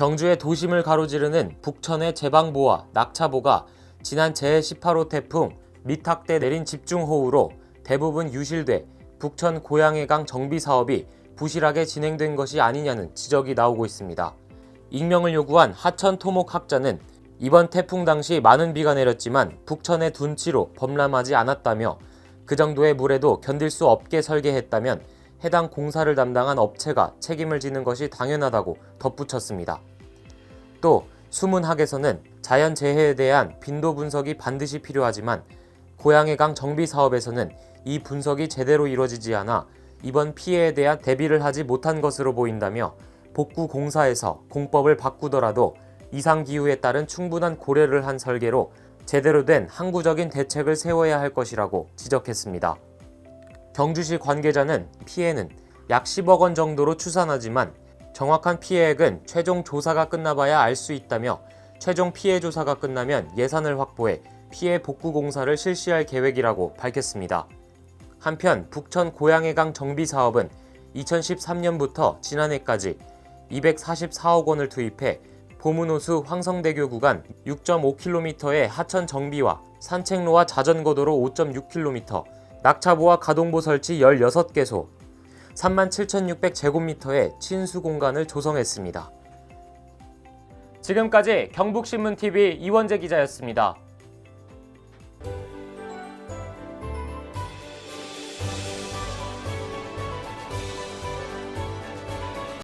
경주의 도심을 가로지르는 북천의 제방보와 낙차보가 지난 제18호 태풍 미탁 때 내린 집중호우로 대부분 유실돼 북천 고양해강 정비 사업이 부실하게 진행된 것이 아니냐는 지적이 나오고 있습니다. 익명을 요구한 하천 토목 학자는 이번 태풍 당시 많은 비가 내렸지만 북천의 둔치로 범람하지 않았다며 그 정도의 물에도 견딜 수 없게 설계했다면 해당 공사를 담당한 업체가 책임을 지는 것이 당연하다고 덧붙였습니다. 또 수문학에서는 자연재해에 대한 빈도 분석이 반드시 필요하지만 고양해강 정비 사업에서는 이 분석이 제대로 이루어지지 않아 이번 피해에 대한 대비를 하지 못한 것으로 보인다며 복구 공사에서 공법을 바꾸더라도 이상 기후에 따른 충분한 고려를 한 설계로 제대로 된 항구적인 대책을 세워야 할 것이라고 지적했습니다. 경주시 관계자는 피해는 약 10억 원 정도로 추산하지만 정확한 피해액은 최종 조사가 끝나봐야 알 수 있다며 최종 피해 조사가 끝나면 예산을 확보해 피해 복구 공사를 실시할 계획이라고 밝혔습니다. 한편 북천 고양해강 정비 사업은 2013년부터 지난해까지 244억 원을 투입해 보문호수 황성대교 구간 6.5km의 하천 정비와 산책로와 자전거도로 5.6km, 낙차보와 가동보 설치 16개소, 37,600제곱미터의 친수 공간을 조성했습니다. 지금까지 경북신문TV 이원재 기자였습니다.